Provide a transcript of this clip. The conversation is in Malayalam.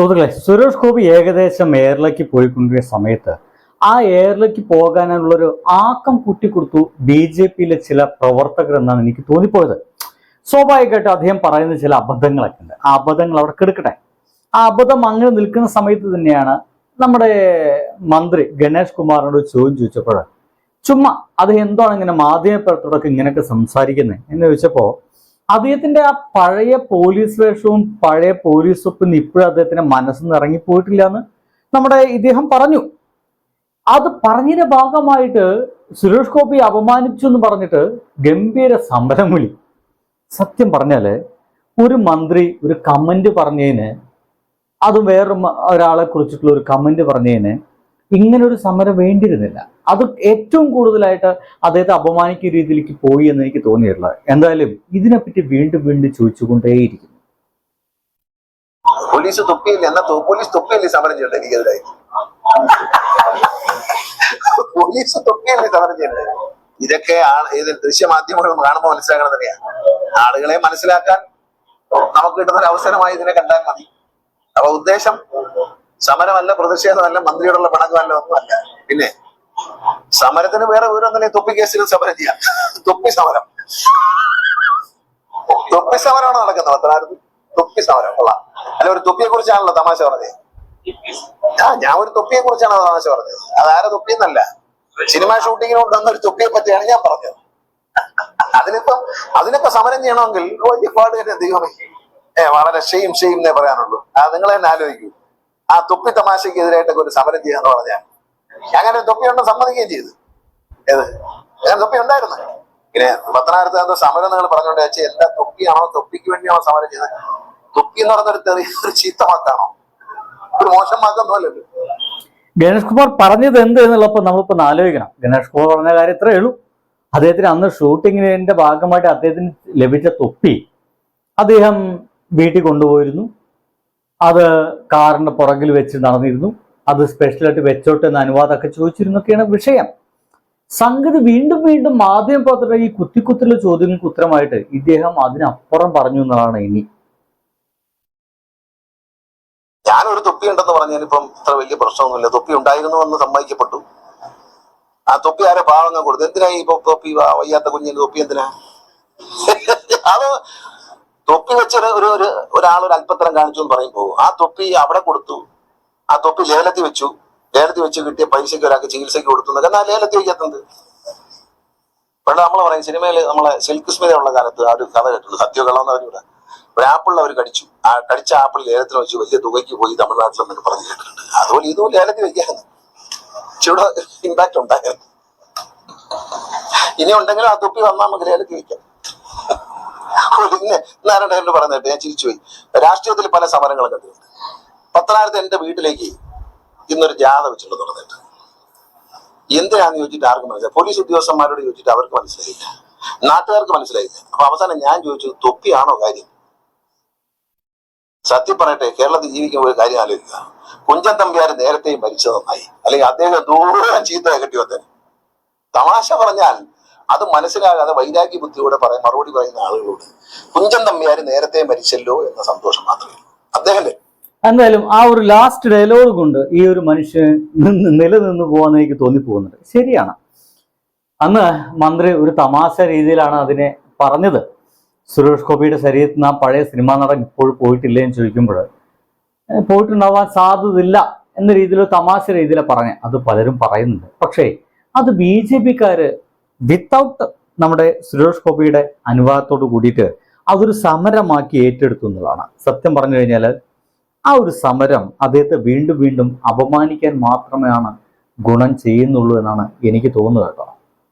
സുഹൃത്തുക്കളെ സുരേഷ് ഗോപി ഏകദേശം എയർലേക്ക് പോയിക്കൊണ്ടിരുന്ന സമയത്ത് ആ എയറിലേക്ക് പോകാനുള്ളൊരു ആക്കം കൂട്ടിക്കൊടുത്തു ബി ജെ പിയിലെ ചില പ്രവർത്തകർ എന്നാണ് എനിക്ക് തോന്നിപ്പോയത്. സ്വാഭാവികമായിട്ടും അദ്ദേഹം പറയുന്ന ചില അബദ്ധങ്ങളൊക്കെ ഉണ്ട് ആ അബദ്ധങ്ങൾ അവിടെ കിടക്കട്ടെ. ആ അബദ്ധം അങ്ങനെ നിൽക്കുന്ന സമയത്ത് തന്നെയാണ് നമ്മുടെ മന്ത്രി ഗണേഷ് കുമാറിനോട് ചോദ്യം ചോദിച്ചപ്പോൾ ചുമ്മാ അദ്ദേഹം എന്താണ് ഇങ്ങനെ മാധ്യമപ്രവർത്തകരൊക്കെ ഇങ്ങനെയൊക്കെ സംസാരിക്കുന്നത് എന്ന് ചോദിച്ചപ്പോൾ അദ്ദേഹത്തിന്റെ ആ പഴയ പോലീസ് വേഷവും പഴയ പോലീസ് ഒപ്പം ഇപ്പോഴും അദ്ദേഹത്തിന്റെ മനസ്സിൽ നിന്ന് ഇറങ്ങിപ്പോയിട്ടില്ല എന്ന് നമ്മുടെ ഇദ്ദേഹം പറഞ്ഞു. അത് പറഞ്ഞതിന്റെ ഭാഗമായിട്ട് സുരേഷ് ഗോപി അപമാനിച്ചു എന്ന് പറഞ്ഞിട്ട് ഗംഭീര സമരം വിളി സത്യം പറഞ്ഞാൽ ഒരു മന്ത്രി ഒരു കമന്റ് പറഞ്ഞതിന് അതും വേറൊരു ഒരാളെ കുറിച്ചിട്ടുള്ള ഒരു കമന്റ് പറഞ്ഞതിന് ഇങ്ങനെ ഒരു സമരം വേണ്ടിയിരുന്നില്ല. അത് ഏറ്റവും കൂടുതലായിട്ട് അദ്ദേഹത്തെ അപമാനിക്കുന്ന രീതിയിലേക്ക് പോയി എന്ന് എനിക്ക് തോന്നിയിട്ടുള്ളത് എന്തായാലും ഇതിനെപ്പറ്റി വീണ്ടും വീണ്ടും ചോദിച്ചുകൊണ്ടേയിരിക്കുന്നു. പോലീസ് തുപ്പിയില്ല. എന്നാ പോലീസ് തുപ്പിയല്ലേ സമരം ചെയ്യണ്ടേ പോലീസ് തുപ്പിയല്ലേ സമരം ചെയ്യണ്ടേ ഇതൊക്കെ ഇത് ദൃശ്യമാധ്യമങ്ങൾ കാണുമ്പോൾ മനസ്സിലാക്കണം തന്നെയാ ആളുകളെ മനസ്സിലാക്കാൻ നമുക്ക് കിട്ടുന്ന ഒരു അവസരമായി ഇതിനെ കണ്ടാൽ മതി. അപ്പൊ ഉദ്ദേശം സമരമല്ല പ്രതിഷേധമല്ല മന്ത്രിയോടുള്ള പിണക്കമല്ല ഒന്നുമല്ല പിന്നെ സമരത്തിന് വേറെ വിവരമൊന്നുമില്ല തൊപ്പി കേസിലും സമരം ചെയ്യാം. തൊപ്പി സമരം. തൊപ്പി സമരമാണ് നടക്കുന്നത് പത്തനാപുരത്ത് തൊപ്പി സമരം കൊള്ളാം. അല്ല ഒരു തൊപ്പിയെ കുറിച്ചാണല്ലോ തമാശ പറഞ്ഞത്. ആ ഞാൻ ഒരു തൊപ്പിയെ കുറിച്ചാണ് തമാശ പറഞ്ഞത്. അതാരെ തൊപ്പിയെന്നല്ല. സിനിമ ഷൂട്ടിങ്ങിന് കൊണ്ടുവന്ന ഒരു തൊപ്പിയെ പറ്റിയാണ് ഞാൻ പറഞ്ഞത്. അതിനിപ്പോ അതിനിപ്പോ സമരം ചെയ്യണമെങ്കിൽ വലിയ പാട് തന്നെ ദൈവമേ. ഏ വളരെ ഷെയിം ഷെയിം എന്നേ പറയാനുള്ളൂ. ആ നിങ്ങൾ തന്നെ ആലോചിക്കൂ. ആ തൊപ്പി തമാശയ്ക്ക് എതിരായിട്ടൊക്കെ ഒരു സമരം ചെയ്യാന്ന് പറഞ്ഞാൽ അങ്ങനെ തൊപ്പി ഉണ്ടെന്ന് സമ്മതിക്കുകയും ചെയ്തു. ഏത്? ഞാൻ തൊപ്പി ഉണ്ടായിരുന്നു? പിന്നെ പത്തനായിരത്തി എന്തോ സമരം നിങ്ങൾ പറഞ്ഞോണ്ട് വെച്ചാൽ എന്താ തൊപ്പിയാണോ? തൊപ്പിക്ക് വേണ്ടിയാണോ സമരം ചെയ്തത് തൊപ്പി എന്ന് പറഞ്ഞൊരു ചെറിയൊരു ചീത്ത വാക്കാണോ? ഒരു മോശം വാക്കൊന്നുമല്ലല്ലോ ഗണേഷ് കുമാർ പറഞ്ഞത് എന്ത് എന്നുള്ളപ്പോൾ നമ്മളിപ്പോൾ ഒന്ന് ആലോചിക്കണം. ഗണേഷ് കുമാർ പറഞ്ഞ കാര്യം ഇത്രേ ഉള്ളൂ. അദ്ദേഹത്തിന് അന്ന് ഷൂട്ടിങ്ങിന്റെ ഭാഗമായിട്ട് അദ്ദേഹത്തിന് ലഭിച്ച തൊപ്പി അദ്ദേഹം വീട്ടിൽ കൊണ്ടുപോയിരുന്നു. അത് കാറിന്റെ പുറകിൽ വെച്ച് നടന്നിരുന്നു. അത് സ്പെഷ്യലായിട്ട് വെച്ചോട്ട് എന്ന് അനുവാദമൊക്കെ ചോദിച്ചിരുന്നൊക്കെയാണ് വിഷയം. സംഗതി വീണ്ടും വീണ്ടും മാധ്യമപ്രവർത്തകരുടെ ഈ കുത്തിക്കുത്തിലുള്ള ചോദ്യങ്ങൾക്ക് ഉത്തരമായിട്ട് ഇദ്ദേഹം അതിനപ്പുറം പറഞ്ഞു എന്നതാണ് ഇനി. ഞാനൊരു തൊപ്പി ഉണ്ടെന്ന് പറഞ്ഞാൽ ഇപ്പം ഇത്ര വലിയ പ്രശ്നമൊന്നുമില്ല. തൊപ്പി ഉണ്ടായിരുന്നു എന്ന് സമ്മതിക്കപ്പെട്ടു. ആ തൊപ്പി ആരെ പാവങ്ങൾ കൊടുത്തു? എന്തിനാ ഇപ്പൊ തൊപ്പി വയ്യാത്ത കുഞ്ഞിന് തൊപ്പി എന്തിനാ? അത് തൊപ്പി വെച്ച് ഒരു- ഒരു ഒരു ഒരാൾ ഒരു അല്പത്തരം കാണിച്ചു എന്ന് പറയുമ്പോൾ ആ തൊപ്പി അവിടെ കൊടുത്തു. ആ തൊപ്പി ലേലത്തിൽ വെച്ചു. ലേലത്തിൽ വെച്ച് കിട്ടിയ പൈസക്ക് ഒരാൾക്ക് ചികിത്സയ്ക്ക് കൊടുത്തു എന്നൊക്കെ. എന്നാൽ ലേലത്തിൽ വയ്ക്കാത്തത് പണ്ട് നമ്മൾ പറയും സിനിമയിൽ നമ്മളെ സിൽക്ക് സ്മിതയുള്ള കാലത്ത് ആ ഒരു കഥ കേട്ടുള്ളൂ സത്യകള്ളം എന്ന് പറഞ്ഞൂടെ ഒരു ആപ്പിളിൽ അവർ കടിച്ചു. ആ കടിച്ച ആപ്പിൾ ലേലത്തിന് വെച്ച് വലിയ തുകയ്ക്ക് പോയി തമിഴ്നാട്ടിൽ എന്നൊക്കെ പറഞ്ഞു കേട്ടിട്ടുണ്ട്. അതുപോലെ ഇതും ലേലത്തിൽ വെക്കാന്ന് ഇച്ചിരൂടെ ഇമ്പാക്ട് ഉണ്ടായിരുന്നു. ഇനി ഉണ്ടെങ്കിലും ആ തൊപ്പി വന്നാൽ നമുക്ക് ലേലത്തിൽ പിന്നെ നാരായണ പറഞ്ഞിട്ട് ഞാൻ ചിരിച്ചു പോയി രാഷ്ട്രീയത്തിൽ പല സമരങ്ങളും കണ്ടിട്ടുണ്ട്. പത്തനായിരത്തി എന്റെ വീട്ടിലേക്ക് ഇന്നൊരു ജാഥ വെച്ചുകൊണ്ട് തുറന്നിട്ട് എന്തിനാന്ന് ചോദിച്ചിട്ട് ആർക്കും മനസ്സിലായി പോലീസ് ഉദ്യോഗസ്ഥന്മാരോട് ചോദിച്ചിട്ട് അവർക്ക് മനസ്സിലായില്ല. നാട്ടുകാർക്ക് മനസ്സിലായില്ല. അപ്പൊ അവസാനം ഞാൻ ചോദിച്ചു തൊപ്പിയാണോ കാര്യം? സത്യം പറയട്ടെ കേരളത്തിൽ ജീവിക്കുമ്പോൾ ഒരു കാര്യം ആലോചിക്കുക. കുഞ്ചൻ തമ്പിയാർ നേരത്തെ മരിച്ചത് നന്നായി. അല്ലെങ്കിൽ അദ്ദേഹം ദൂരം ചീത്ത കെട്ടി വന്നേ തമാശ പറഞ്ഞാൽ അത് മനസ്സിലാകാതെ വൈരാഗ്യ ബുദ്ധിയോടെ പറയാൻ മറുപടി പറയുന്ന ആളുകളോട് കുഞ്ചൻ തമ്പിയാർ നേരത്തെ മരിച്ചല്ലോ എന്ന സന്തോഷം മാത്രമേ അദ്ദേഹം എന്തായാലും ആ ഒരു ലാസ്റ്റ് ഡയലോഗ് കൊണ്ട് ഈ ഒരു മനുഷ്യൻ നിന്ന് നിലനിന്ന് പോകാന്ന് എനിക്ക് തോന്നിപ്പോകുന്നുണ്ട്. ശരിയാണ്. അന്ന് മന്ത്രി ഒരു തമാശ രീതിയിലാണ് അതിനെ പറഞ്ഞത്. സുരേഷ് ഗോപിയുടെ ശരീരത്തിൽ നിന്ന് ആ പഴയ സിനിമാ നടൻ ഇപ്പോഴും പോയിട്ടില്ലേ എന്ന് ചോദിക്കുമ്പോൾ "ഏഹ് പോയിട്ടുണ്ടാവാൻ സാധ്യതയില്ല എന്ന രീതിയിൽ തമാശ രീതിയിലാണ് പറഞ്ഞത്. അത് പലരും പറയുന്നുണ്ട്. പക്ഷേ അത് ബി ജെ പിക്കാര് വിത്തൗട്ട് നമ്മുടെ സുരേഷ് ഗോപിയുടെ അനുവാദത്തോട് കൂടിയിട്ട് അതൊരു സമരമാക്കി ഏറ്റെടുത്തു എന്നുള്ളതാണ്. സത്യം പറഞ്ഞു കഴിഞ്ഞാൽ ആ ഒരു സമരം അദ്ദേഹത്തെ വീണ്ടും വീണ്ടും അപമാനിക്കാൻ മാത്രമാണ് ഗുണം ചെയ്യുന്നുള്ളൂ എന്നാണ് എനിക്ക് തോന്നുന്നത് കേട്ടോ.